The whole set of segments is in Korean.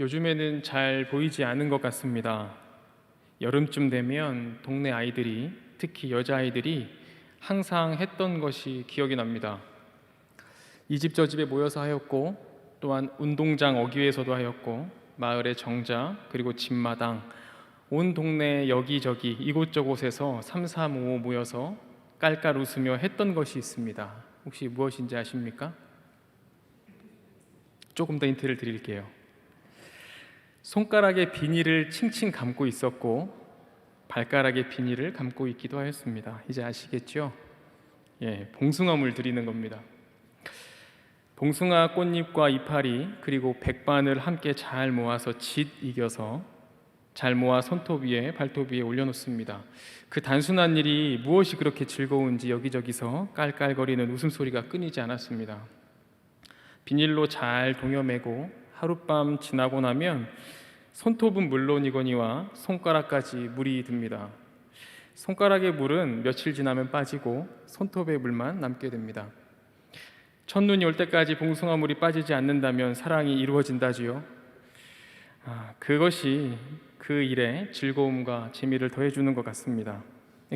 요즘에는 잘 보이지 않은 것 같습니다. 여름쯤 되면 동네 아이들이 특히 여자아이들이 항상 했던 것이 기억이 납니다. 이 집 저 집에 모여서 하였고 또한 운동장 어귀에서도 하였고 마을의 정자 그리고 집마당 온 동네 여기저기 이곳저곳에서 삼삼오오 모여서 깔깔 웃으며 했던 것이 있습니다. 혹시 무엇인지 아십니까? 조금 더 힌트를 드릴게요. 손가락에 비닐을 칭칭 감고 있었고 발가락에 비닐을 감고 있기도 하였습니다. 이제 아시겠죠? 예, 봉숭아물 드리는 겁니다. 봉숭아 꽃잎과 이파리 그리고 백반을 함께 잘 모아서 짓 이겨서 잘 모아 손톱 위에 발톱 위에 올려놓습니다. 그 단순한 일이 무엇이 그렇게 즐거운지 여기저기서 깔깔거리는 웃음소리가 끊이지 않았습니다. 비닐로 잘 동여매고 하룻밤 지나고 나면 손톱은 물론이거니와 손가락까지 물이 듭니다. 손가락의 물은 며칠 지나면 빠지고 손톱의 물만 남게 됩니다. 첫눈이 올 때까지 봉숭아 물이 빠지지 않는다면 사랑이 이루어진다지요. 아, 그것이 그 일에 즐거움과 재미를 더해주는 것 같습니다.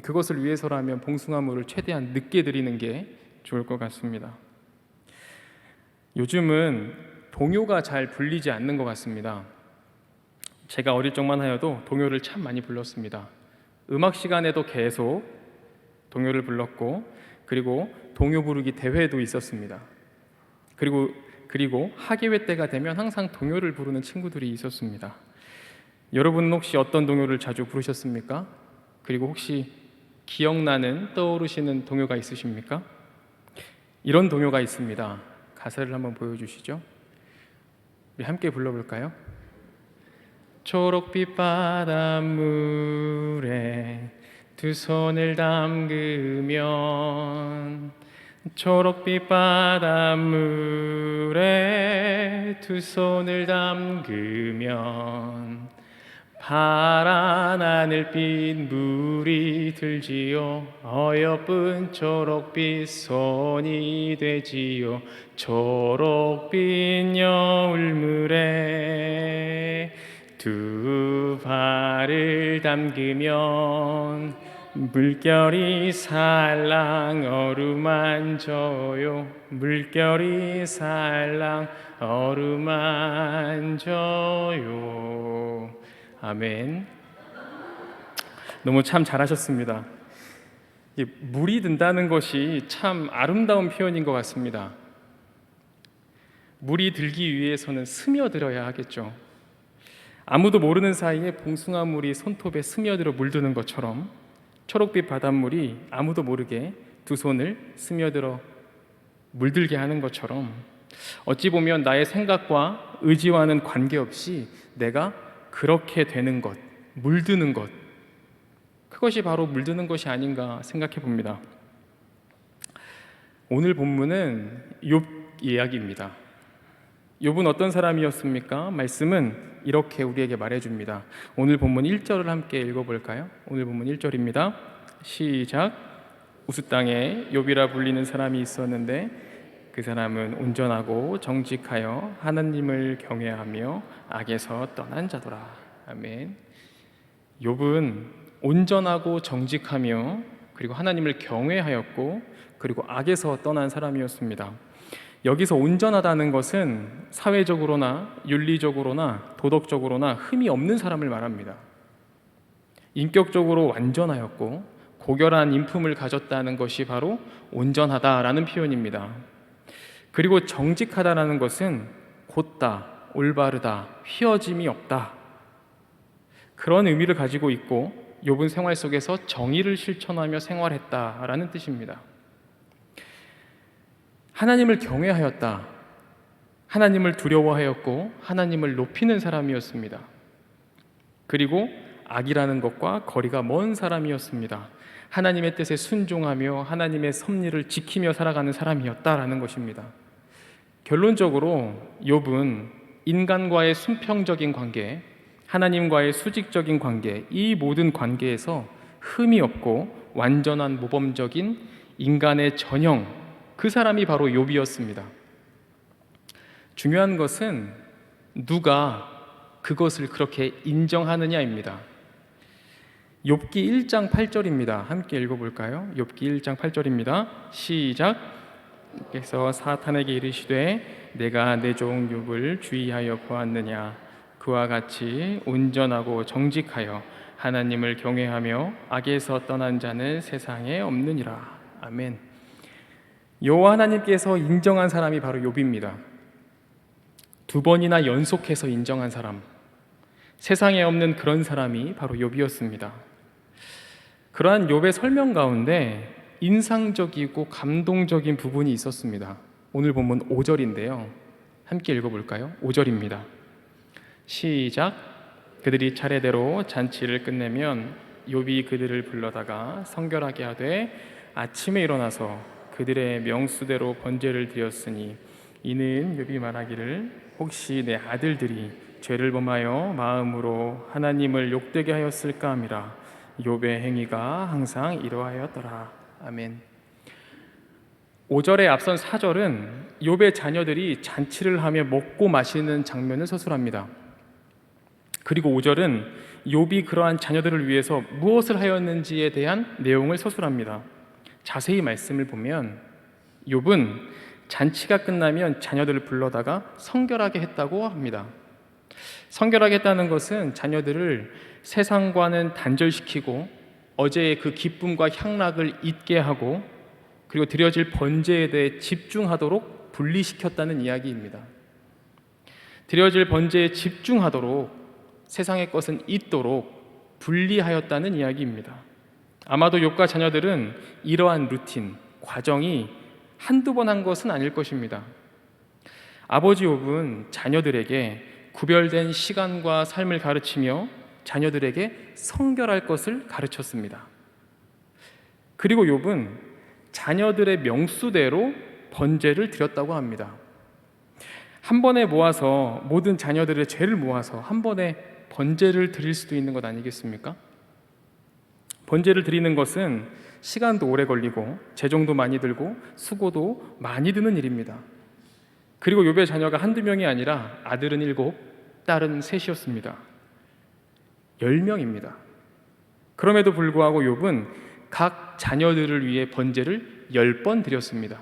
그것을 위해서라면 봉숭아 물을 최대한 늦게 드리는 게 좋을 것 같습니다. 요즘은 동요가 잘 불리지 않는 것 같습니다. 제가 어릴 적만 하여도 동요를 참 많이 불렀습니다. 음악 시간에도 계속 동요를 불렀고 그리고 동요 부르기 대회도 있었습니다. 그리고 그리고 학예회 때가 되면 항상 동요를 부르는 친구들이 있었습니다. 여러분은 혹시 어떤 동요를 자주 부르셨습니까? 그리고 혹시 기억나는 떠오르시는 동요가 있으십니까? 이런 동요가 있습니다. 가사를 한번 보여주시죠. 함께 불러볼까요? 초록빛 바닷물에 두 손을 담그면 초록빛 바닷물에 두 손을 담그면 파란 하늘빛 물이 들지요. 어여쁜 초록빛 손이 되지요. 초록빛 여울물에 두 발을 담그면 물결이 살랑 어루만져요. 물결이 살랑 어루만져요. 아멘. 너무 참 잘하셨습니다. 이 물이 든다는 것이 참 아름다운 표현인 것 같습니다. 물이 들기 위해서는 스며들어야 하겠죠 아무도 모르는 사이에 봉숭아 물이 손톱에 스며들어 물드는 것처럼 초록빛 바닷물이 아무도 모르게 두 손을 스며들어 물들게 하는 것처럼 어찌 보면 나의 생각과 의지와는 관계없이 내가 그렇게 되는 것, 물드는 것, 그것이 바로 물드는 것이 아닌가 생각해 봅니다. 오늘 본문은 욥 이야기입니다. 욥은 어떤 사람이었습니까? 말씀은 이렇게 우리에게 말해줍니다. 오늘 본문 1절을 함께 읽어볼까요? 오늘 본문 1절입니다. 시작. 우스 땅에 욥이라 불리는 사람이 있었는데 그 사람은 온전하고 정직하여 하나님을 경외하며 악에서 떠난 자더라. 아멘. 욥은 온전하고 정직하며 그리고 하나님을 경외하였고 그리고 악에서 떠난 사람이었습니다. 여기서 온전하다는 것은 사회적으로나 윤리적으로나 도덕적으로나 흠이 없는 사람을 말합니다. 인격적으로 완전하였고 고결한 인품을 가졌다는 것이 바로 온전하다라는 표현입니다. 그리고 정직하다라는 것은 곧다, 올바르다, 휘어짐이 없다. 그런 의미를 가지고 있고 욥은 생활 속에서 정의를 실천하며 생활했다라는 뜻입니다. 하나님을 경외하였다. 하나님을 두려워하였고 하나님을 높이는 사람이었습니다. 그리고 악이라는 것과 거리가 먼 사람이었습니다. 하나님의 뜻에 순종하며 하나님의 섭리를 지키며 살아가는 사람이었다라는 것입니다. 결론적으로 욥은 인간과의 순평적인 관계, 하나님과의 수직적인 관계, 이 모든 관계에서 흠이 없고 완전한 모범적인 인간의 전형, 그 사람이 바로 욥이었습니다. 중요한 것은 누가 그것을 그렇게 인정하느냐입니다. 욥기 1장 8절입니다. 함께 읽어 볼까요? 욥기 1장 8절입니다. 시작. 그래서 사탄에게 이르시되 내가 내 종 욥을 주의하여 보았느냐 그와 같이 온전하고 정직하여 하나님을 경외하며 악에서 떠난 자는 세상에 없느니라. 아멘. 여호와 하나님께서 인정한 사람이 바로 욥입니다. 두 번이나 연속해서 인정한 사람. 세상에 없는 그런 사람이 바로 욥이었습니다. 그러한 욥의 설명 가운데 인상적이고 감동적인 부분이 있었습니다. 오늘 본문 5절인데요. 함께 읽어 볼까요? 5절입니다. 시작. 그들이 차례대로 잔치를 끝내면 욥이 그들을 불러다가 성결하게 하되 아침에 일어나서 그들의 명수대로 번제를 드렸으니 이는 욥이 말하기를 혹시 내 아들들이 죄를 범하여 마음으로 하나님을 욕되게 하였을까 함이라 욥의 행위가 항상 이러하였더라. 아멘. 5절에 앞선 4절은 욥의 자녀들이 잔치를 하며 먹고 마시는 장면을 서술합니다. 그리고 5절은 욥이 그러한 자녀들을 위해서 무엇을 하였는지에 대한 내용을 서술합니다. 자세히 말씀을 보면 욥은 잔치가 끝나면 자녀들을 불러다가 성결하게 했다고 합니다. 성결하게 했다는 것은 자녀들을 세상과는 단절시키고 어제의 그 기쁨과 향락을 잊게 하고 그리고 드려질 번제에 대해 집중하도록 분리시켰다는 이야기입니다. 드려질 번제에 집중하도록 세상의 것은 잊도록 분리하였다는 이야기입니다. 아마도 욥과 자녀들은 이러한 루틴, 과정이 한두 번 한 것은 아닐 것입니다. 아버지 욥은 자녀들에게 구별된 시간과 삶을 가르치며 자녀들에게 성결할 것을 가르쳤습니다. 그리고 욥은 자녀들의 명수대로 번제를 드렸다고 합니다. 한 번에 모아서 모든 자녀들의 죄를 모아서 한 번에 번제를 드릴 수도 있는 것 아니겠습니까? 번제를 드리는 것은 시간도 오래 걸리고 재정도 많이 들고 수고도 많이 드는 일입니다. 그리고 욥의 자녀가 한두 명이 아니라 아들은 일곱, 딸은 셋이었습니다. 열 명입니다. 그럼에도 불구하고 욥은 각 자녀들을 위해 번제를 열 번 드렸습니다.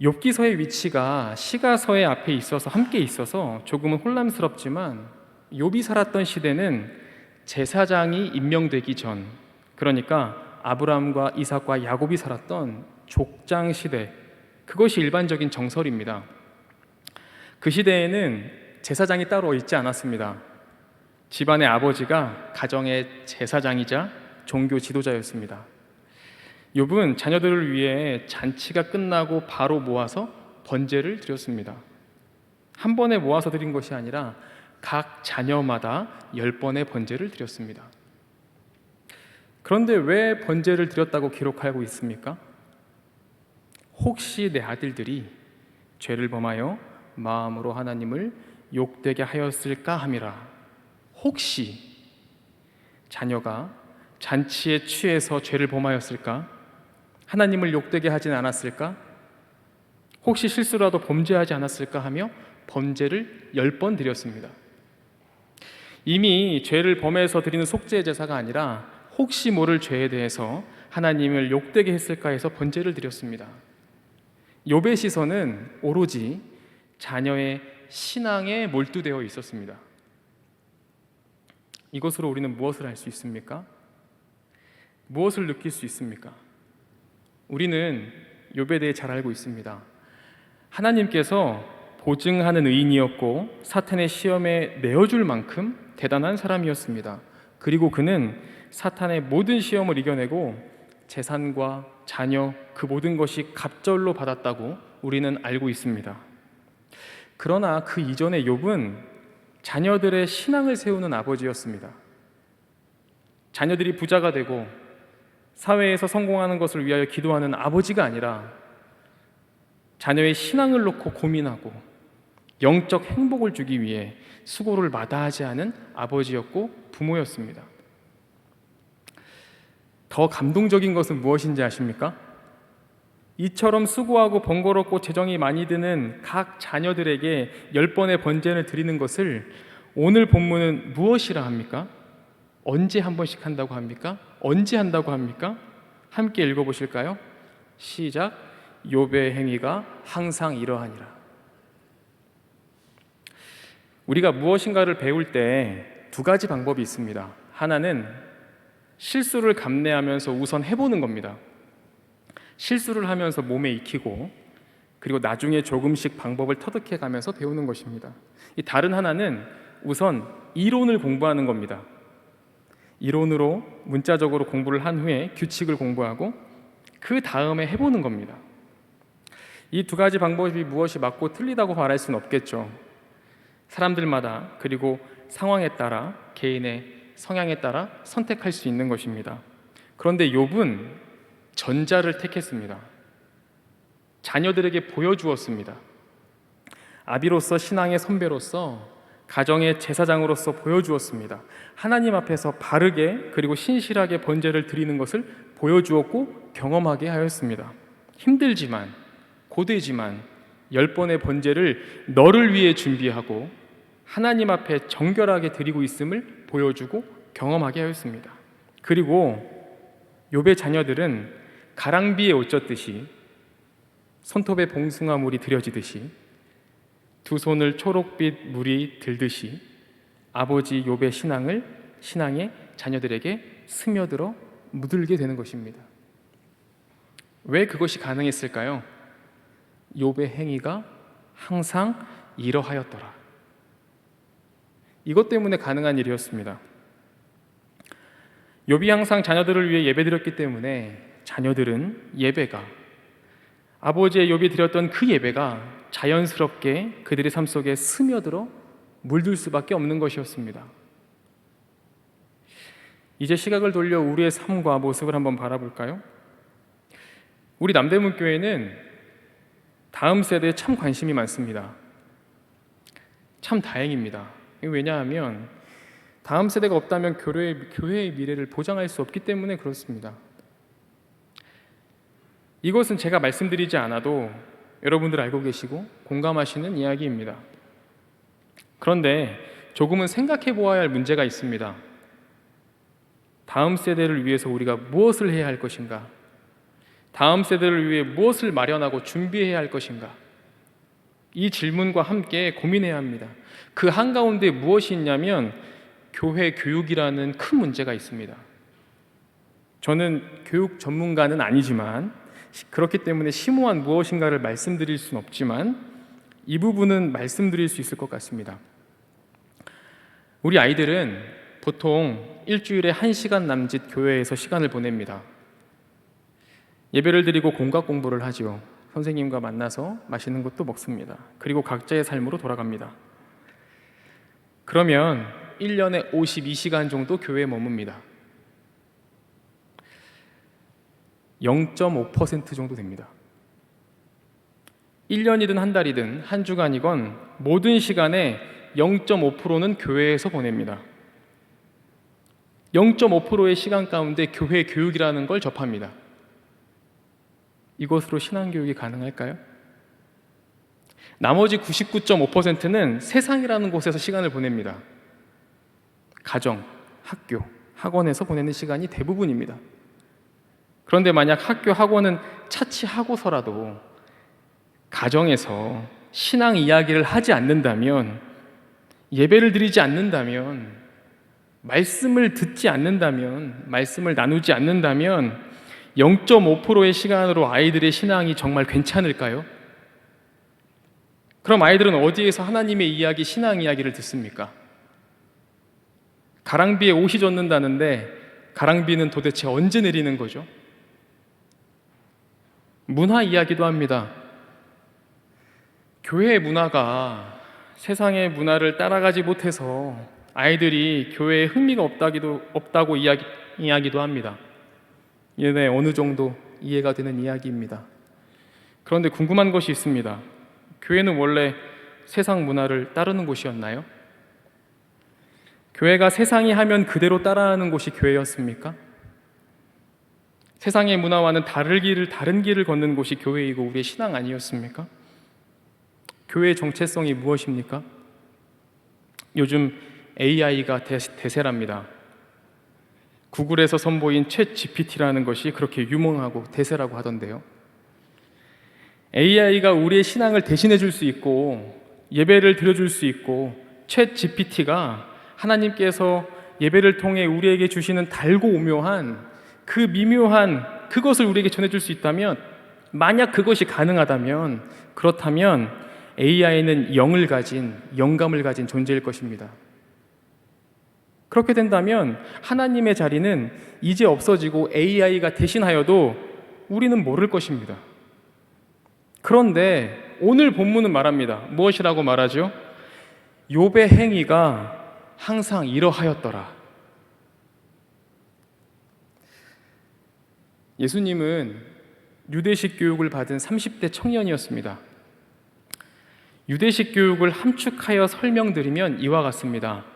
욥기서의 위치가 시가서의 앞에 있어서 함께 있어서 조금은 혼란스럽지만 욥이 살았던 시대는 제사장이 임명되기 전 그러니까 아브라함과 이삭과 야곱이 살았던 족장 시대 그것이 일반적인 정설입니다. 그 시대에는 제사장이 따로 있지 않았습니다. 집안의 아버지가 가정의 제사장이자 종교 지도자였습니다. 욥은 자녀들을 위해 잔치가 끝나고 바로 모아서 번제를 드렸습니다. 한 번에 모아서 드린 것이 아니라 각 자녀마다 열 번의 번제를 드렸습니다. 그런데 왜 번제를 드렸다고 기록하고 있습니까? 혹시 내 아들들이 죄를 범하여 마음으로 하나님을 욕되게 하였을까 함이라. 혹시 자녀가 잔치에 취해서 죄를 범하였을까? 하나님을 욕되게 하진 않았을까? 혹시 실수라도 범죄하지 않았을까 하며 범죄를 열 번 드렸습니다. 이미 죄를 범해서 드리는 속죄 제사가 아니라 혹시 모를 죄에 대해서 하나님을 욕되게 했을까 해서 번제를 드렸습니다. 욥의 시선은 오로지 자녀의 신앙에 몰두되어 있었습니다. 이것으로 우리는 무엇을 할수 있습니까? 무엇을 느낄 수 있습니까? 우리는 욥에 대해 잘 알고 있습니다. 하나님께서 보증하는 의인이었고 사탄의 시험에 내어줄 만큼 대단한 사람이었습니다. 그리고 그는 사탄의 모든 시험을 이겨내고 재산과 자녀 그 모든 것이 갑절로 받았다고 우리는 알고 있습니다. 그러나 그 이전에 욥은 자녀들의 신앙을 세우는 아버지였습니다. 자녀들이 부자가 되고 사회에서 성공하는 것을 위하여 기도하는 아버지가 아니라 자녀의 신앙을 놓고 고민하고 영적 행복을 주기 위해 수고를 마다하지 않은 아버지였고 부모였습니다. 더 감동적인 것은 무엇인지 아십니까? 이처럼 수고하고 번거롭고 재정이 많이 드는 각 자녀들에게 열 번의 번제를 드리는 것을 오늘 본문은 무엇이라 합니까? 언제 한 번씩 한다고 합니까? 언제 한다고 합니까? 함께 읽어 보실까요? 시작. 욥의 행위가 항상 이러하니라. 우리가 무엇인가를 배울 때 두 가지 방법이 있습니다. 하나는 실수를 감내하면서 우선 해보는 겁니다. 실수를 하면서 몸에 익히고 그리고 나중에 조금씩 방법을 터득해 가면서 배우는 것입니다. 이 다른 하나는 우선 이론을 공부하는 겁니다. 이론으로 문자적으로 공부를 한 후에 규칙을 공부하고 그 다음에 해보는 겁니다. 이 두 가지 방법이 무엇이 맞고 틀리다고 말할 수는 없겠죠. 사람들마다 그리고 상황에 따라 개인의 성향에 따라 선택할 수 있는 것입니다. 그런데 욥은 전자를 택했습니다. 자녀들에게 보여주었습니다. 아비로서 신앙의 선배로서 가정의 제사장으로서 보여주었습니다. 하나님 앞에서 바르게 그리고 신실하게 번제를 드리는 것을 보여주었고 경험하게 하였습니다. 힘들지만 고되지만 열 번의 번제를 너를 위해 준비하고 하나님 앞에 정결하게 드리고 있음을 보여주고 경험하게 하였습니다. 그리고 욥의 자녀들은 가랑비에 옷 젖듯이 손톱에 봉숭아 물이 들여지듯이 두 손을 초록빛 물이 들듯이 아버지 욥의 신앙을 신앙의 자녀들에게 스며들어 묻을게 되는 것입니다. 왜 그것이 가능했을까요? 욥의 행위가 항상 이러하였더라. 이것 때문에 가능한 일이었습니다. 욥이 항상 자녀들을 위해 예배드렸기 때문에 자녀들은 예배가 아버지의 욥이 드렸던 그 예배가 자연스럽게 그들의 삶 속에 스며들어 물들 수밖에 없는 것이었습니다. 이제 시각을 돌려 우리의 삶과 모습을 한번 바라볼까요? 우리 남대문 교회는 다음 세대에 참 관심이 많습니다. 참 다행입니다. 왜냐하면 다음 세대가 없다면 교회의, 교회의 미래를 보장할 수 없기 때문에 그렇습니다. 이것은 제가 말씀드리지 않아도 여러분들 알고 계시고 공감하시는 이야기입니다. 그런데 조금은 생각해 보아야 할 문제가 있습니다. 다음 세대를 위해서 우리가 무엇을 해야 할 것인가? 다음 세대를 위해 무엇을 마련하고 준비해야 할 것인가? 이 질문과 함께 고민해야 합니다. 그 한가운데 무엇이 있냐면 교회 교육이라는 큰 문제가 있습니다. 저는 교육 전문가는 아니지만 그렇기 때문에 심오한 무엇인가를 말씀드릴 수는 없지만 이 부분은 말씀드릴 수 있을 것 같습니다. 우리 아이들은 보통 일주일에 한 시간 남짓 교회에서 시간을 보냅니다. 예배를 드리고 공각 공부를 하지요. 선생님과 만나서 맛있는 것도 먹습니다. 그리고 각자의 삶으로 돌아갑니다. 그러면 1년에 52시간 정도 교회에 머뭅니다. 0.5% 정도 됩니다. 1년이든 한 달이든 한 주간이건 모든 시간에 0.5%는 교회에서 보냅니다. 0.5%의 시간 가운데 교회 교육이라는 걸 접합니다. 이것으로 신앙교육이 가능할까요? 나머지 99.5%는 세상이라는 곳에서 시간을 보냅니다. 가정, 학교, 학원에서 보내는 시간이 대부분입니다. 그런데 만약 학교, 학원은 차치하고서라도 가정에서 신앙 이야기를 하지 않는다면, 예배를 드리지 않는다면, 말씀을 듣지 않는다면, 말씀을 나누지 않는다면, 0.5%의 시간으로 아이들의 신앙이 정말 괜찮을까요? 그럼 아이들은 어디에서 하나님의 이야기, 신앙 이야기를 듣습니까? 가랑비에 옷이 젖는다는데 가랑비는 도대체 언제 내리는 거죠? 문화 이야기도 합니다. 교회의 문화가 세상의 문화를 따라가지 못해서 아이들이 교회에 흥미가 없다기도 없다고 이야기, 이야기도 합니다. 얘네 어느 정도 이해가 되는 이야기입니다. 그런데 궁금한 것이 있습니다. 교회는 원래 세상 문화를 따르는 곳이었나요? 교회가 세상이 하면 그대로 따라하는 곳이 교회였습니까? 세상의 문화와는 다른 길을 다른 길을 걷는 곳이 교회이고 우리의 신앙 아니었습니까? 교회의 정체성이 무엇입니까? 요즘 AI가 대세랍니다. 구글에서 선보인 챗 GPT라는 것이 그렇게 유명하고 대세라고 하던데요. AI가 우리의 신앙을 대신해 줄 수 있고 예배를 드려 줄 수 있고 챗 GPT가 하나님께서 예배를 통해 우리에게 주시는 달고 오묘한 그 미묘한 그것을 우리에게 전해 줄 수 있다면 만약 그것이 가능하다면 그렇다면 AI는 영을 가진 영감을 가진 존재일 것입니다. 그렇게 된다면 하나님의 자리는 이제 없어지고 AI가 대신하여도 우리는 모를 것입니다. 그런데 오늘 본문은 말합니다. 무엇이라고 말하죠? 욥의 행위가 항상 이러하였더라. 예수님은 유대식 교육을 받은 30대 청년이었습니다. 유대식 교육을 함축하여 설명드리면 이와 같습니다.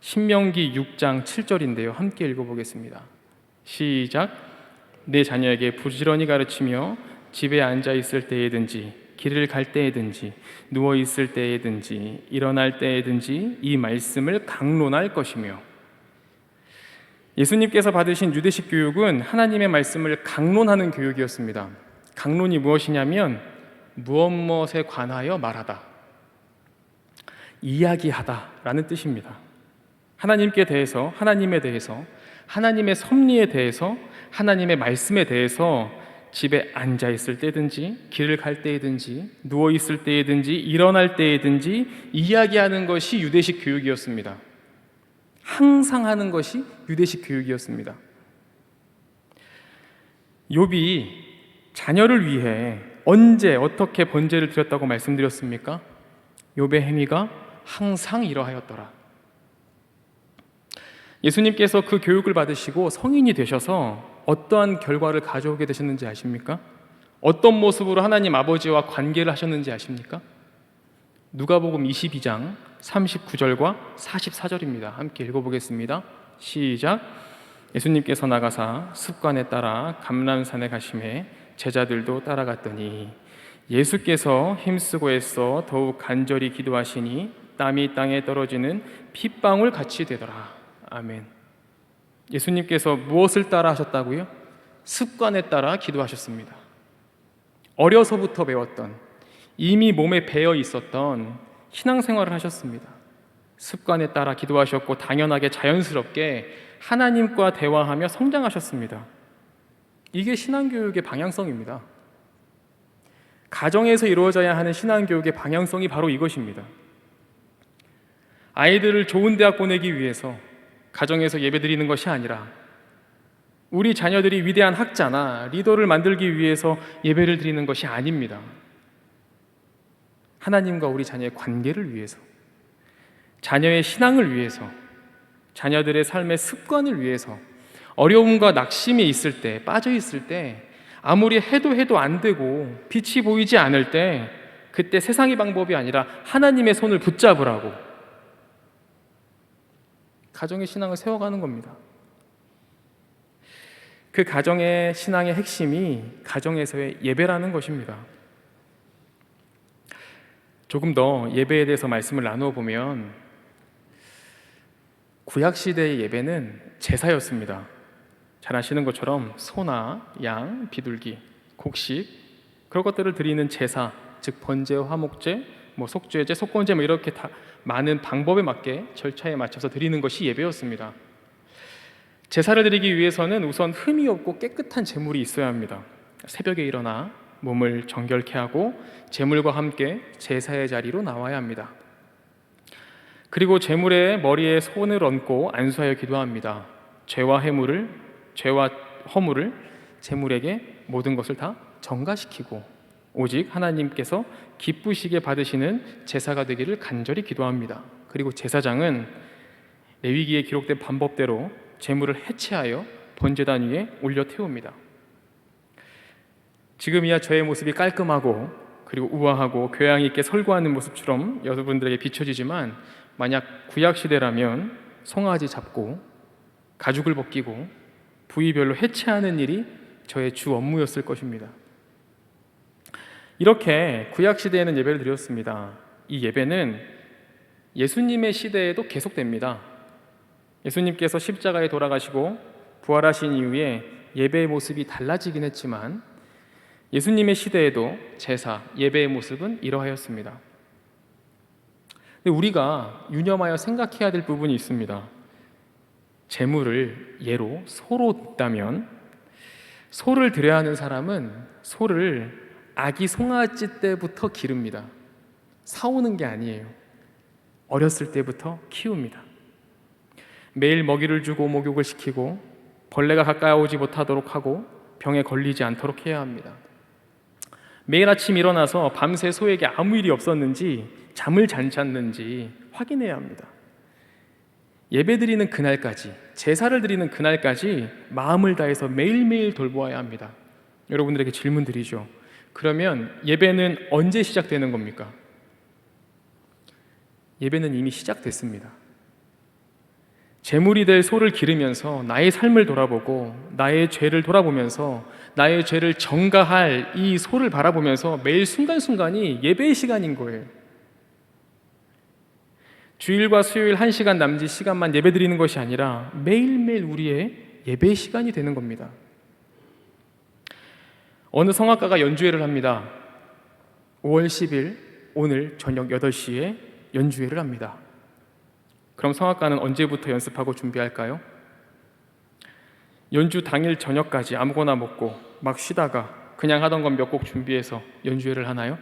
신명기 6장 7절인데요. 함께 읽어보겠습니다. 시작. 내 자녀에게 부지런히 가르치며 집에 앉아 있을 때에든지 길을 갈 때에든지 누워 있을 때에든지 일어날 때에든지 이 말씀을 강론할 것이며 예수님께서 받으신 유대식 교육은 하나님의 말씀을 강론하는 교육이었습니다. 강론이 무엇이냐면 무엇 무엇에 관하여 말하다. 이야기하다라는 뜻입니다. 하나님께 대해서, 하나님에 대해서, 하나님의 섭리에 대해서, 하나님의 말씀에 대해서 집에 앉아 있을 때든지, 길을 갈 때든지, 누워 있을 때든지, 일어날 때든지 이야기하는 것이 유대식 교육이었습니다. 항상 하는 것이 유대식 교육이었습니다. 욥이 자녀를 위해 언제 어떻게 번제를 드렸다고 말씀드렸습니까? 욥의 행위가 항상 이러하였더라. 예수님께서 그 교육을 받으시고 성인이 되셔서 어떠한 결과를 가져오게 되셨는지 아십니까? 어떤 모습으로 하나님 아버지와 관계를 하셨는지 아십니까? 누가복음 22장 39절과 44절입니다. 함께 읽어보겠습니다. 시작. 예수님께서 나가사 습관에 따라 감람산에 가심에 제자들도 따라갔더니 예수께서 힘쓰고 애써 더욱 간절히 기도하시니 땀이 땅에 떨어지는 핏방울 같이 되더라. 아멘. 예수님께서 무엇을 따라 하셨다고요? 습관에 따라 기도하셨습니다. 어려서부터 배웠던 이미 몸에 배어 있었던 신앙생활을 하셨습니다. 습관에 따라 기도하셨고 당연하게 자연스럽게 하나님과 대화하며 성장하셨습니다. 이게 신앙교육의 방향성입니다. 가정에서 이루어져야 하는 신앙교육의 방향성이 바로 이것입니다. 아이들을 좋은 대학 보내기 위해서 가정에서 예배드리는 것이 아니라 우리 자녀들이 위대한 학자나 리더를 만들기 위해서 예배를 드리는 것이 아닙니다. 하나님과 우리 자녀의 관계를 위해서, 자녀의 신앙을 위해서, 자녀들의 삶의 습관을 위해서, 어려움과 낙심이 있을 때, 빠져 있을 때, 아무리 해도 해도 안 되고 빛이 보이지 않을 때, 그때 세상의 방법이 아니라 하나님의 손을 붙잡으라고 가정의 신앙을 세워가는 겁니다. 그 가정의 신앙의 핵심이 가정에서의 예배라는 것입니다. 조금 더 예배에 대해서 말씀을 나누어 보면 구약 시대의 예배는 제사였습니다. 잘 아시는 것처럼 소나 양, 비둘기, 곡식 그런 것들을 드리는 제사, 즉 번제, 화목제, 뭐 속죄제, 속건제 뭐 이렇게 다 많은 방법에 맞게 절차에 맞춰서 드리는 것이 예배였습니다. 제사를 드리기 위해서는 우선 흠이 없고 깨끗한 제물이 있어야 합니다. 새벽에 일어나 몸을 정결케 하고 제물과 함께 제사의 자리로 나와야 합니다. 그리고 제물의 머리에 손을 얹고 안수하여 기도합니다. 죄와 해물을 죄와 허물을 제물에게 모든 것을 다 정가시키고 오직 하나님께서 기쁘시게 받으시는 제사가 되기를 간절히 기도합니다. 그리고 제사장은 레위기에 기록된 방법대로 제물을 해체하여 번제단 위에 올려 태웁니다. 지금이야 저의 모습이 깔끔하고 그리고 우아하고 교양 있게 설교하는 모습처럼 여러분들에게 비춰지지만 만약 구약 시대라면 송아지 잡고 가죽을 벗기고 부위별로 해체하는 일이 저의 주 업무였을 것입니다. 이렇게 구약 시대에는 예배를 드렸습니다. 이 예배는 예수님의 시대에도 계속됩니다. 예수님께서 십자가에 돌아가시고 부활하신 이후에 예배의 모습이 달라지긴 했지만 예수님의 시대에도 제사, 예배의 모습은 이러하였습니다. 우리가 유념하여 생각해야 될 부분이 있습니다. 재물을 예로 소로 있다면 소를 드려야 하는 사람은 소를 아기 송아지 때부터 기릅니다. 사오는 게 아니에요. 어렸을 때부터 키웁니다. 매일 먹이를 주고 목욕을 시키고 벌레가 가까이 오지 못하도록 하고 병에 걸리지 않도록 해야 합니다. 매일 아침 일어나서 밤새 소에게 아무 일이 없었는지 잠을 잘 잤는지 확인해야 합니다. 예배 드리는 그날까지, 제사를 드리는 그날까지 마음을 다해서 매일매일 돌보아야 합니다. 여러분들에게 질문 드리죠. 그러면 예배는 언제 시작되는 겁니까? 예배는 이미 시작됐습니다. 제물이 될 소를 기르면서 나의 삶을 돌아보고 나의 죄를 돌아보면서 나의 죄를 정가할 이 소를 바라보면서 매일 순간순간이 예배의 시간인 거예요. 주일과 수요일 한 시간 남짓 시간만 예배 드리는 것이 아니라 매일매일 우리의 예배의 시간이 되는 겁니다. 어느 성악가가 연주회를 합니다. 5월 10일 오늘 저녁 8시에 연주회를 합니다. 그럼 성악가는 언제부터 연습하고 준비할까요? 연주 당일 저녁까지 아무거나 먹고 막 쉬다가 그냥 하던 건 몇 곡 준비해서 연주회를 하나요?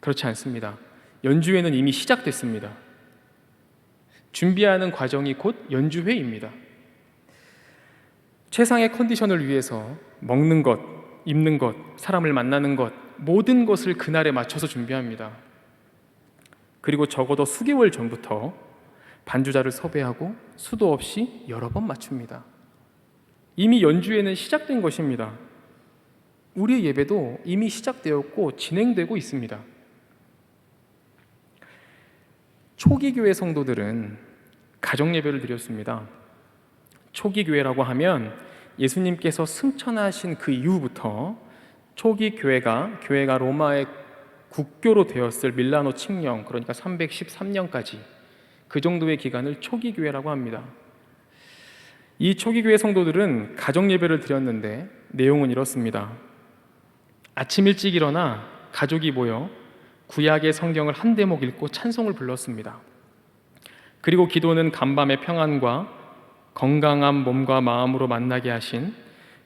그렇지 않습니다. 연주회는 이미 시작됐습니다. 준비하는 과정이 곧 연주회입니다. 최상의 컨디션을 위해서 먹는 것, 입는 것, 사람을 만나는 것, 모든 것을 그날에 맞춰서 준비합니다. 그리고 적어도 수개월 전부터 반주자를 섭외하고 수도 없이 여러 번 맞춥니다. 이미 연주회는 시작된 것입니다. 우리의 예배도 이미 시작되었고 진행되고 있습니다. 초기 교회 성도들은 가정 예배를 드렸습니다. 초기 교회라고 하면 예수님께서 승천하신 그 이후부터 초기 교회가 교회가 로마의 국교로 되었을 밀라노 칙령 그러니까 313년까지 그 정도의 기간을 초기 교회라고 합니다. 이 초기 교회 성도들은 가정 예배를 드렸는데 내용은 이렇습니다. 아침 일찍 일어나 가족이 모여 구약의 성경을 한 대목 읽고 찬송을 불렀습니다. 그리고 기도는 간밤의 평안과 건강한 몸과 마음으로 만나게 하신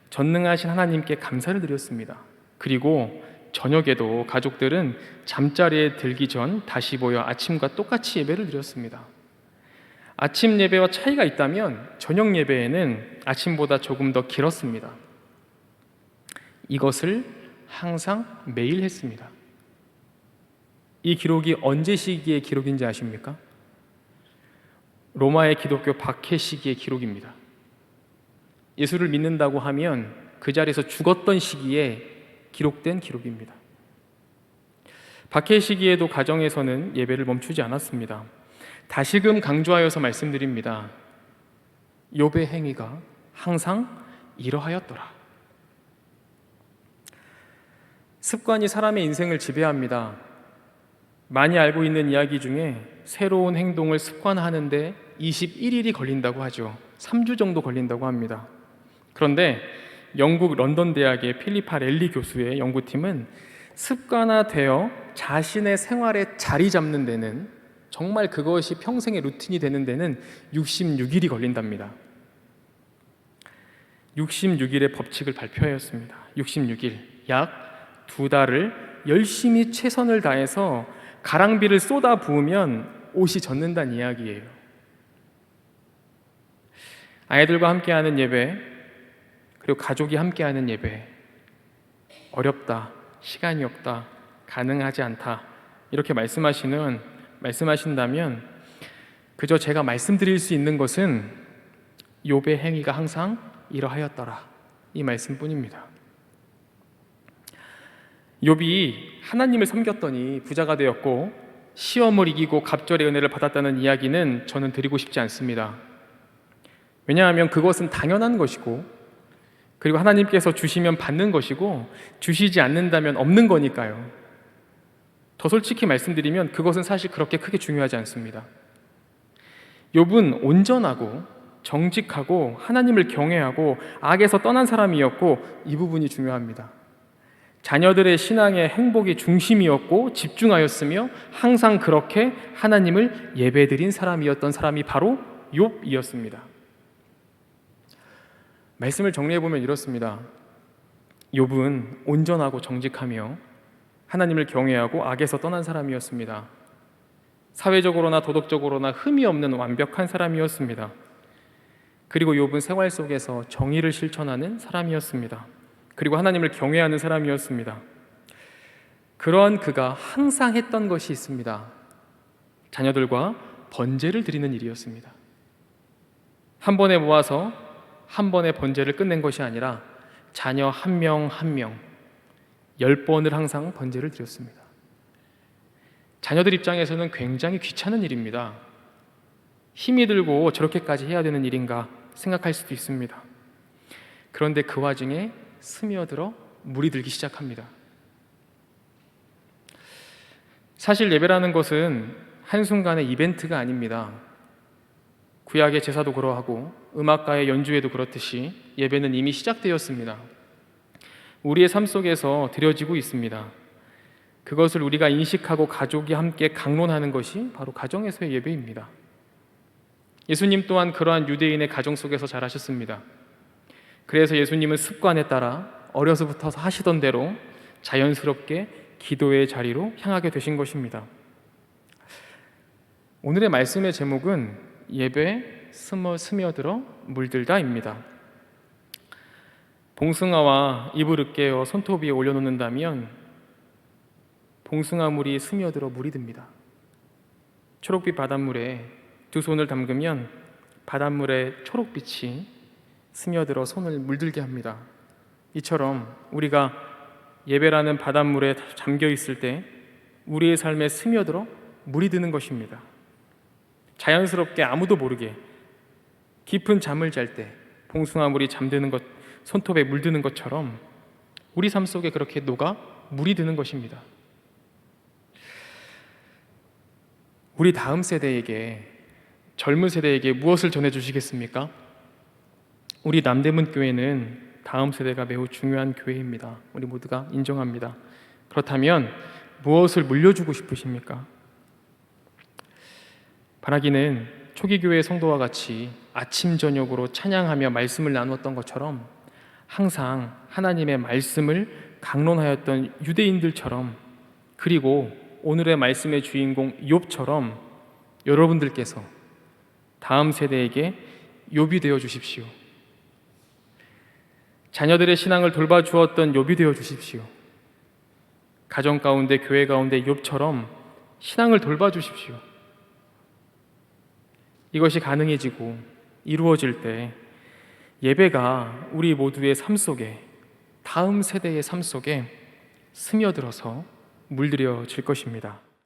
전능하신 하나님께 감사를 드렸습니다. 그리고 저녁에도 가족들은 잠자리에 들기 전 다시 모여 아침과 똑같이 예배를 드렸습니다. 아침 예배와 차이가 있다면 저녁 예배에는 아침보다 조금 더 길었습니다. 이것을 항상 매일 했습니다. 이 기록이 언제 시기의 기록인지 아십니까? 로마의 기독교 박해 시기의 기록입니다. 예수를 믿는다고 하면 그 자리에서 죽었던 시기에 기록된 기록입니다. 박해 시기에도 가정에서는 예배를 멈추지 않았습니다. 다시금 강조하여서 말씀드립니다. 욥의 행위가 항상 이러하였더라. 습관이 사람의 인생을 지배합니다. 많이 알고 있는 이야기 중에 새로운 행동을 습관하는데 21일이 걸린다고 하죠. 3주 정도 걸린다고 합니다. 그런데 영국 런던 대학의 필리파 렐리 교수의 연구팀은 습관화되어 자신의 생활에 자리 잡는 데는 정말 그것이 평생의 루틴이 되는 데는 66일이 걸린답니다. 66일의 법칙을 발표하였습니다. 66일 약 두 달을 열심히 최선을 다해서 가랑비를 쏟아 부으면 옷이 젖는다는 이야기예요. 아이들과 함께하는 예배, 그리고 가족이 함께하는 예배, 어렵다, 시간이 없다, 가능하지 않다 이렇게 말씀하시는 말씀하신다면 그저 제가 말씀드릴 수 있는 것은 욥의 행위가 항상 이러하였더라 이 말씀뿐입니다. 욥이 하나님을 섬겼더니 부자가 되었고 시험을 이기고 갑절의 은혜를 받았다는 이야기는 저는 드리고 싶지 않습니다. 왜냐하면 그것은 당연한 것이고 그리고 하나님께서 주시면 받는 것이고 주시지 않는다면 없는 거니까요. 더 솔직히 말씀드리면 그것은 사실 그렇게 크게 중요하지 않습니다. 욥은 온전하고 정직하고 하나님을 경외하고 악에서 떠난 사람이었고 이 부분이 중요합니다. 자녀들의 신앙의 행복이 중심이었고 집중하였으며 항상 그렇게 하나님을 예배드린 사람이었던 사람이 바로 욥이었습니다. 말씀을 정리해 보면 이렇습니다. 욥은 온전하고 정직하며 하나님을 경외하고 악에서 떠난 사람이었습니다. 사회적으로나 도덕적으로나 흠이 없는 완벽한 사람이었습니다. 그리고 욥은 생활 속에서 정의를 실천하는 사람이었습니다. 그리고 하나님을 경외하는 사람이었습니다. 그러한 그가 항상 했던 것이 있습니다. 자녀들과 번제를 드리는 일이었습니다. 한 번에 모아서 한 번에 번제를 끝낸 것이 아니라 자녀 한 명 한 명 열 번을 항상 번제를 드렸습니다. 자녀들 입장에서는 굉장히 귀찮은 일입니다. 힘이 들고 저렇게까지 해야 되는 일인가 생각할 수도 있습니다. 그런데 그 와중에 스며들어 물이 들기 시작합니다. 사실 예배라는 것은 한순간의 이벤트가 아닙니다. 구약의 제사도 그러하고 음악가의 연주에도 그렇듯이 예배는 이미 시작되었습니다. 우리의 삶 속에서 드려지고 있습니다. 그것을 우리가 인식하고 가족이 함께 강론하는 것이 바로 가정에서의 예배입니다. 예수님 또한 그러한 유대인의 가정 속에서 자라셨습니다. 그래서 예수님은 습관에 따라 어려서부터 하시던 대로 자연스럽게 기도의 자리로 향하게 되신 것입니다. 오늘의 말씀의 제목은 예배 스며 스며들어 물들다입니다. 봉숭아와 잎을 깨어 손톱 위에 올려놓는다면 봉숭아 물이 스며들어 물이 듭니다. 초록빛 바닷물에 두 손을 담그면 바닷물의 초록빛이 스며들어 손을 물들게 합니다. 이처럼 우리가 예배라는 바닷물에 잠겨 있을 때 우리의 삶에 스며들어 물이 드는 것입니다. 자연스럽게 아무도 모르게 깊은 잠을 잘 때 봉숭아 물이 잠드는 것, 손톱에 물드는 것처럼 우리 삶 속에 그렇게 녹아 물이 드는 것입니다. 우리 다음 세대에게 젊은 세대에게 무엇을 전해 주시겠습니까? 우리 남대문 교회는 다음 세대가 매우 중요한 교회입니다. 우리 모두가 인정합니다. 그렇다면 무엇을 물려주고 싶으십니까? 바라기는 초기 교회 성도와 같이 아침 저녁으로 찬양하며 말씀을 나누었던 것처럼 항상 하나님의 말씀을 강론하였던 유대인들처럼 그리고 오늘의 말씀의 주인공 욥처럼 여러분들께서 다음 세대에게 욥이 되어 주십시오. 자녀들의 신앙을 돌봐 주었던 욥이 되어 주십시오. 가정 가운데 교회 가운데 욥처럼 신앙을 돌봐 주십시오. 이것이 가능해지고 이루어질 때 예배가 우리 모두의 삶 속에 다음 세대의 삶 속에 스며들어서 물들여질 것입니다.